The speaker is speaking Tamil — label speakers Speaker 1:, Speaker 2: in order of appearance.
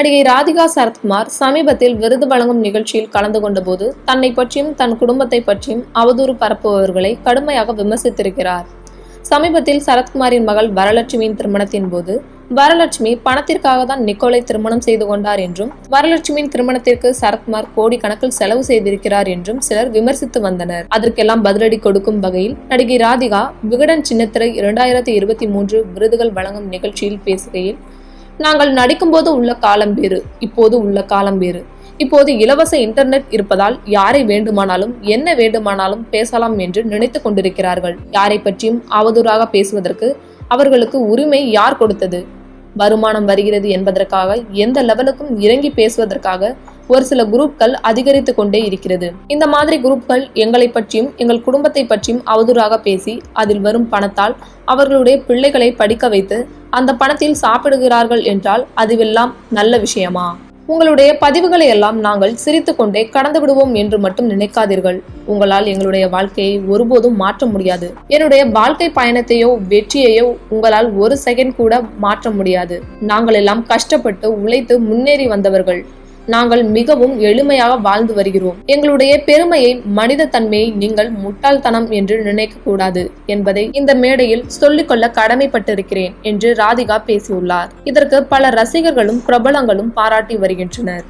Speaker 1: நடிகை ராதிகா சரத்குமார் சமீபத்தில் விருது வழங்கும் நிகழ்ச்சியில் கலந்து கொண்டபோது தன்னை பற்றியும் தன் குடும்பத்தை பற்றியும் அவதூறு பரப்புபவர்களை கடுமையாக விமர்சித்திருக்கிறார். சமீபத்தில் சரத்குமாரின் மகள் வரலட்சுமியின் திருமணத்தின் போது வரலட்சுமி பணத்திற்காக தான் நிக்கோலை திருமணம் செய்து கொண்டார் என்றும் வரலட்சுமியின் திருமணத்திற்கு சரத்குமார் கோடிக்கணக்கில் செலவு செய்திருக்கிறார் என்றும் சிலர் விமர்சித்து வந்தனர். அதற்கெல்லாம் பதிலடி கொடுக்கும் வகையில் நடிகை ராதிகா விகடன் சின்னத்திரை இரண்டாயிரத்தி இருபத்தி மூன்று விருதுகள் வழங்கும் நிகழ்ச்சியில் பேசுகையில் நாங்கள் நடிக்கும்போது உள்ள காலம் வேறு இப்போது உள்ள காலம் வேறு. இப்போது இலவச இன்டர்நெட் இருப்பதால் யாரை வேண்டுமானாலும் என்ன வேண்டுமானாலும் பேசலாம் என்று நினைத்து கொண்டிருக்கிறார்கள். யாரை பற்றியும் அவதூறாக பேசுவதற்கு அவர்களுக்கு உரிமை யார் கொடுத்தது? வருமானம் வருகிறது என்பதற்காக எந்த லெவலுக்கும் இறங்கி பேசுவதற்காக ஒரு சில குரூப்கள் அதிகரித்து கொண்டே இருக்கிறது. இந்த மாதிரி குரூப்கள் எங்களை பற்றியும் எங்கள் குடும்பத்தை பற்றியும் அவதூறாக பேசி அதில் வரும் பணத்தால் அவர்களுடைய பிள்ளைகளை படிக்க வைத்து அந்த பணத்தில் சாப்பிடுகிறார்கள் என்றால் அதுவெல்லாம் நல்ல விஷயமா? உங்களுடைய பதிவுகளை எல்லாம் நாங்கள் சிரித்துக்கொண்டே கடந்து விடுவோம் என்று மட்டும் நினைக்காதீர்கள். உங்களால் எங்களுடைய வாழ்க்கையை ஒருபோதும் மாற்ற முடியாது. என்னுடைய வாழ்க்கை பயணத்தையோ வெற்றியையோ உங்களால் ஒரு செகண்ட் கூட மாற்ற முடியாது. நாங்கள் எல்லாம் கஷ்டப்பட்டு உழைத்து முன்னேறி வந்தவர்கள். நாங்கள் மிகவும் எளிமையாக வாழ்ந்து வருகிறோம். எங்களுடைய பெருமையை மனித தன்மையை நீங்கள் முட்டாள்தனம் என்று நினைக்க கூடாது என்பதை இந்த மேடையில் சொல்லிக்கொள்ள கடமைப்பட்டிருக்கிறேன் என்று ராதிகா பேசியுள்ளார். இதற்கு பல ரசிகர்களும் பிரபலங்களும் பாராட்டி வருகின்றனர்.